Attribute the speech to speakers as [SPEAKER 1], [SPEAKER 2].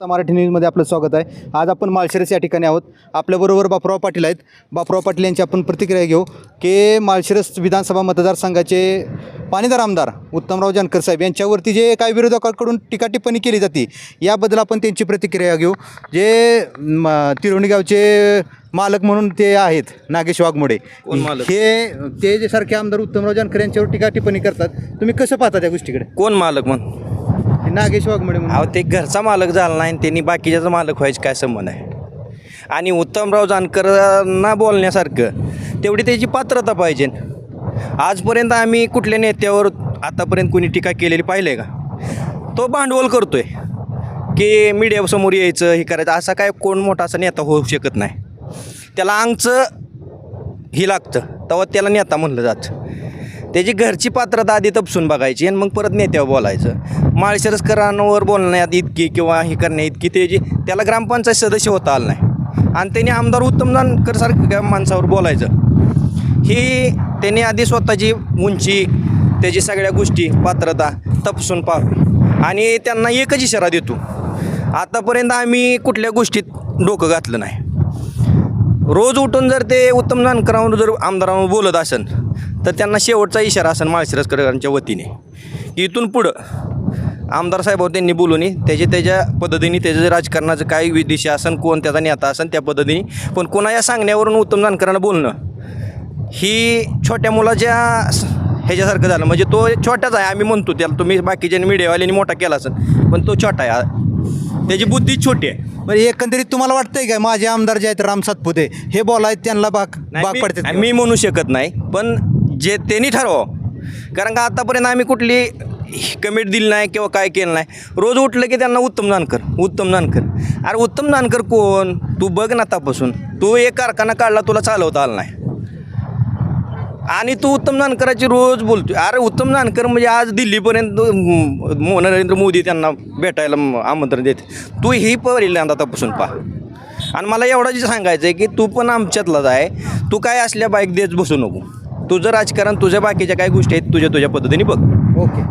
[SPEAKER 1] मराठी न्यूजमध्ये आपलं स्वागत आहे. आज आपण माळशिरस या ठिकाणी आहोत. आपल्याबरोबर बापराव पाटील आहेत. बापराव पाटील यांची आपण प्रतिक्रिया घेऊ. की. माळशिरस विधानसभा मतदारसंघाचे पाणीदार आमदार उत्तमराव जानकर साहेब यांच्यावरती जे काही विरोधकांकडून टीका टिप्पणी केली जाते याबद्दल आपण त्यांची प्रतिक्रिया घेऊ. जे म, तिरोणी गावचे मालक म्हणून ते आहेत नागेश वाघमोडे? हे ते जे सारखे आमदार उत्तमराव जानकर यांच्यावर टीका टिप्पणी करतात. तुम्ही कसं पाहता त्या गोष्टीकडे?
[SPEAKER 2] कोण मालक म्हण?
[SPEAKER 1] हे नागेश वाघमोडे म्हणून.
[SPEAKER 2] अहो ते घरचा मालक झाला नाही आणि त्यांनी बाकीच्याचा मालक व्हायचं काय संबंध आहे? आणि उत्तमराव जानकरांना बोलण्यासारखं तेवढी त्याची पात्रता पाहिजे. आजपर्यंत आम्ही कुठल्या नेत्यावर आतापर्यंत कोणी टीका केलेली पाहिलं आहे का? तो भांडवल करतोय. की मीडियासमोर यायचं हे करायचं असा काय कोण मोठा असा नेता होऊ शकत नाही. त्याला अंगचं ही लागतं. तेव्हा त्याला नेता म्हणलं जातं. त्याची घरची पात्रता आधी तपसून बघायची आणि मग परत नेत्यावर बोलायचं. माळशिरसकरांवर बोलण्यात इतकी किंवा हे करण्या इतकी त्याची त्याला ग्रामपंचायत सदस्य होता आलं नाही. आणि त्यांनी आमदार उत्तम जानकरसारख्या माणसावर बोलायचं. ही त्यांनी आधी स्वतःची उंची त्याची सगळ्या गोष्टी पात्रता तपसून पाहावी. आणि त्यांना एकच इशारा देतो. आतापर्यंत आम्ही कुठल्या गोष्टीत डोकं घातलं नाही. रोज उठून जर ते उत्तम जानकरांवर जर आमदारांवर बोलत असेल तर त्यांना शेवटचा इशारा असेल माळशिरसकरांच्या वतीने. की इथून पुढं आमदार साहेब त्यांनी बोलून त्याचे त्याच्या पद्धतीने त्याचं जे राजकारणाचं काय विदेशी असन कोण त्याचा नेता असेल त्या पद्धतीने पण कोणा या सांगण्यावरून उत्तम जानकरांना बोलणं ही छोट्या मुलाच्या ह्याच्यासारखं झालं. म्हणजे तो छोटाच आहे आम्ही म्हणतो त्याला तुम्ही बाकीच्या मीडियावाल्यांनी मोठा केला असेल पण तो छोटा आहे. त्याची बुद्धी छोटी आहे.
[SPEAKER 1] म्हणजे एकंदरीत तुम्हाला वाटतंय काय माझे आमदार जे आहेत राम सातपुते हे बोलायत त्यांना भाग
[SPEAKER 2] नाही,
[SPEAKER 1] भाग
[SPEAKER 2] मी- म्हणू शकत नाही पण जे त्यांनी ठरवावं. कारण का आतापर्यंत आम्ही कुठली कमेंट दिली नाही किंवा काय केलं नाही. रोज उठलं की त्यांना उत्तम जानकर उत्तम जानकर अरे उत्तम जानकर कोण? तू बघ ना आतापासून. तू एक कारखाना काढला तुला चालवता आला नाही. आणि तू उत्तम जानकराची रोज बोलतोय. अरे उत्तम जानकर म्हणजे आज दिल्लीपर्यंत नरेंद्र मोदी त्यांना भेटायला आमंत्रण देते. तू ही पहिल्यांदा आतापासून पहा. आणि मला एवढं सांगायचं आहे की तू पण आमच्यातलाच आहे. तू काय असल्या बाईक देत बसू नको. तुझं राजकारण तुझ्या बाकीच्या काय गोष्टी आहेत तुझ्या तुझ्या पद्धतीने बघ.
[SPEAKER 1] ओके.